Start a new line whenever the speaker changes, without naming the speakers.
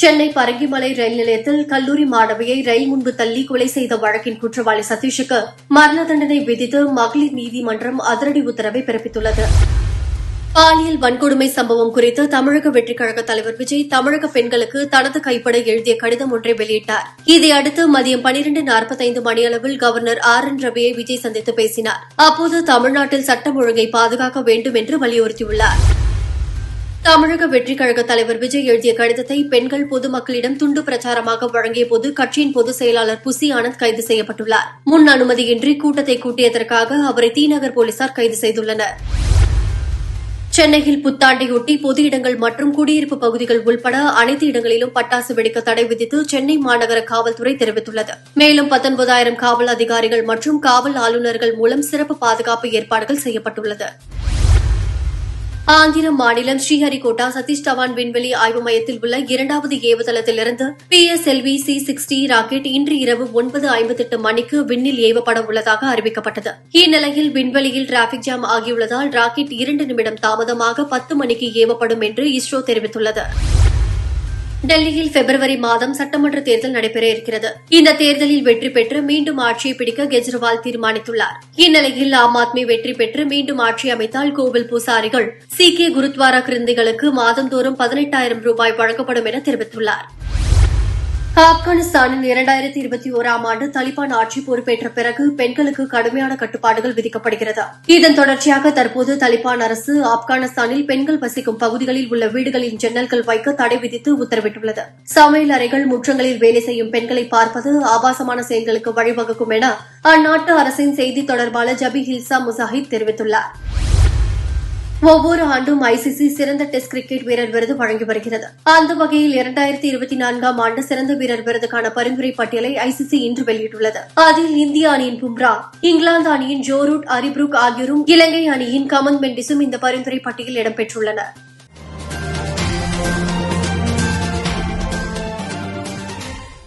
சென்னை பரங்கிமலை ரயில் நிலையத்தில் கல்லூரி மாணவியை ரயில் முன்பு தள்ளி கொலை செய்த வழக்கின் குற்றவாளி சதீஷுக்கு மரண தண்டனை விதித்து மகளிர் நீதிமன்றம் அதிரடி உத்தரவை பிறப்பித்துள்ளது. பாலியல் வன்கொடுமை சம்பவம் குறித்து தமிழக வெற்றிக் கழக தலைவர் விஜய் தமிழக பெண்களுக்கு தனது கைப்பட எழுதிய கடிதம் ஒன்றை வெளியிட்டார். இதையடுத்து மதியம் பனிரெண்டு நாற்பத்தைந்து மணியளவில் கவர்னர் ஆர் என் ரவியை விஜய் சந்தித்து பேசினார். அப்போது தமிழ்நாட்டில் சட்டம் ஒழுங்கை பாதுகாக்க வேண்டும் என்று வலியுறுத்தியுள்ளார். தமிழக வெற்றிக் கழக தலைவர் விஜய் எழுதிய கடிதத்தை பெண்கள் பொதுமக்களிடம் துண்டு பிரச்சாரமாக வழங்கிய போது கட்சியின் பொதுச் செயலாளர் புசி ஆனந்த் கைது செய்யப்பட்டுள்ளார். முன் அனுமதியின்றி கூட்டத்தை கூட்டியதற்காக அவரை தீநகர் போலீசார் கைது செய்துள்ளனர். சென்னையில் புத்தாண்டையொட்டி பொது இடங்கள் மற்றும் குடியிருப்பு பகுதிகள் உள்பட அனைத்து இடங்களிலும் பட்டாசு வெடிக்க தடை விதித்து சென்னை மாநகர காவல்துறை தெரிவித்துள்ளது. மேலும் பத்தொன்பதாயிரம் காவல் அதிகாரிகள் மற்றும் காவல் ஆளுநர்கள் மூலம் சிறப்பு பாதுகாப்பு ஏற்பாடுகள் செய்யப்பட்டுள்ளது. ஆந்திர மாநிலம் ஸ்ரீஹரிகோட்டா சதீஷ் தவான் விண்வெளி ஆய்வு மையத்தில் உள்ள இரண்டாவது ஏவுதளத்திலிருந்து P S LV C sixty rocket இன்று இரவு ஒன்பது ஐம்பத்தெட்டு மணிக்கு விண்ணில் ஏவப்பட உள்ளதாக அறிவிக்கப்பட்டது. இந்நிலையில் விண்வெளியில் டிராபிக் ஜாம் ஆகியுள்ளதால் ராக்கெட் இரண்டு நிமிடம் தாமதமாக பத்து மணிக்கு ஏவப்படும் என்று இஸ்ரோ தெரிவித்துள்ளது. டெல்லியில் பிப்ரவரி மாதம் சட்டமன்ற தேர்தல் நடைபெற இருக்கிறது. இந்த தேர்தலில் வெற்றி பெற்று மீண்டும் ஆட்சியை பிடிக்க கெஜ்ரிவால் தீர்மானித்துள்ளார். இந்நிலையில் ஆம் ஆத்மி வெற்றி பெற்று மீண்டும் ஆட்சி அமைத்தால் கோவில் பூசாரிகள் சீக்கிய குருத்வாரா கிருந்திகளுக்கு மாதந்தோறும் பதினெட்டாயிரம் ரூபாய் வழங்கப்படும் என தெரிவித்துள்ளார். ஆப்கானிஸ்தானில் இரண்டாயிரத்தி இருபத்தி ஓராம் ஆண்டு தலிபான் ஆட்சி பொறுப்பேற்ற பிறகு பெண்களுக்கு கடுமையான கட்டுப்பாடுகள் விதிக்கப்படுகிறது. இதன் தொடர்ச்சியாக தற்போது தலிபான் அரசு ஆப்கானிஸ்தானில் பெண்கள் வசிக்கும் பகுதிகளில் உள்ள வீடுகளின் ஜன்னல்கள் வைக்க தடை விதித்து உத்தரவிட்டுள்ளது. சமையல் அறைகள் முற்றங்களில் வேலை செய்யும் பெண்களை பார்ப்பது ஆபாசமான செயல்களுக்கு வழிவகுக்கும் என அந்நாட்டு அரசின் செய்தி தொடர்பாளர் ஜபி ஹில்சா முசாஹித் தெரிவித்துள்ளார். ஒவ்வொரு ஆண்டும் ஐசிசி சிறந்த டெஸ்ட் கிரிக்கெட் வீரர் விருது வழங்கி வருகிறது. அந்த வகையில் இரண்டாயிரத்தி இருபத்தி நான்காம் ஆண்டு சிறந்த வீரர் விருதுக்கான பரிந்துரை பட்டியலை ஐசிசி இன்று வெளியிட்டுள்ளது. அதில் இந்திய அணியின் பும்ரா இங்கிலாந்து அணியின் ஜோரூட் அரிப்ரூக் ஆகியோரும் இலங்கை அணியின் கமன் மெண்டிஸும் இந்த பரிந்துரை பட்டியலில் இடம்பெற்றுள்ளனர்.